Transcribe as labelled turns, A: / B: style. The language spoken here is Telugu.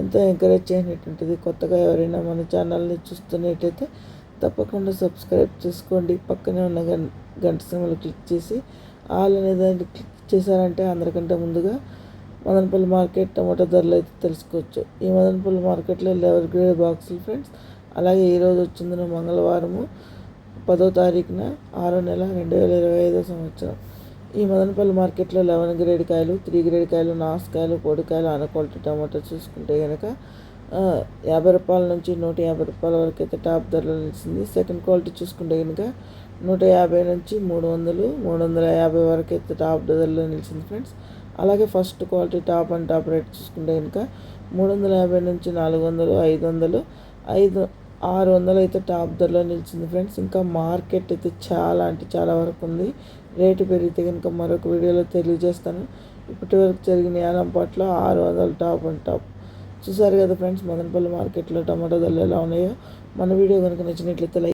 A: ఎంతో ఎంకరేజ్ చేసినట్టుంటుంది కొత్తగా ఎవరైనా మన ఛానల్ని చూస్తున్నట్టయితే తప్పకుండా సబ్స్క్రైబ్ చేసుకోండి. పక్కనే ఉన్న గం గంట సింబల్ క్లిక్ చేసి ఆల్ అనే దాన్ని క్లిక్ చేశారంటే అందరికంటే ముందుగా మదనపల్లి మార్కెట్ టమాటో ధరలు అయితే తెలుసుకోవచ్చు. ఈ మదనపల్లి మార్కెట్లో లెవర్ గ్రేడ్ బాక్సులు ఫ్రెండ్స్ అలాగే ఈరోజు వచ్చిందిన మంగళవారము పదో తారీఖున ఆరో నెల రెండు వేల ఇరవై ఐదో సంవత్సరం. ఈ మదనపల్లి మార్కెట్లో లెవెన్ గ్రేడ్ కాయలు త్రీ గ్రేడ్ కాయలు నాసుకాయలు పొడికాయలు అన క్వాలిటీ టమాటో చూసుకుంటే కనుక యాభై రూపాయల నుంచి నూట యాభై రూపాయల వరకు అయితే టాప్ ధరలో నిలిచింది. సెకండ్ క్వాలిటీ చూసుకుంటే కనుక నూట యాభై నుంచి మూడు వందలు మూడు వందల యాభై వరకు అయితే టాప్ ధరలో నిలిచింది ఫ్రెండ్స్. అలాగే first quality top and top rate చూసుకుంటే కనుక మూడు వందల యాభై నుంచి నాలుగు వందలు ఐదు వందలు ఐదు ఆరు వందలు అయితే టాప్ ధరలో నిలిచింది ఫ్రెండ్స్. ఇంకా మార్కెట్ అయితే చాలా అంటే చాలా వరకు ఉంది. రేటు పెరిగితే కనుక మరొక వీడియోలో తెలియజేస్తాను. ఇప్పటి వరకు జరిగిన యానం పట్ల ఆరు వందలు టాప్ అండ్ టాప్. చూసారు కదా ఫ్రెండ్స్ మదనపల్లి మార్కెట్లో టమాటో ధరలు ఎలా ఉన్నాయో. మన వీడియో కనుక నచ్చినట్లయితే లైక్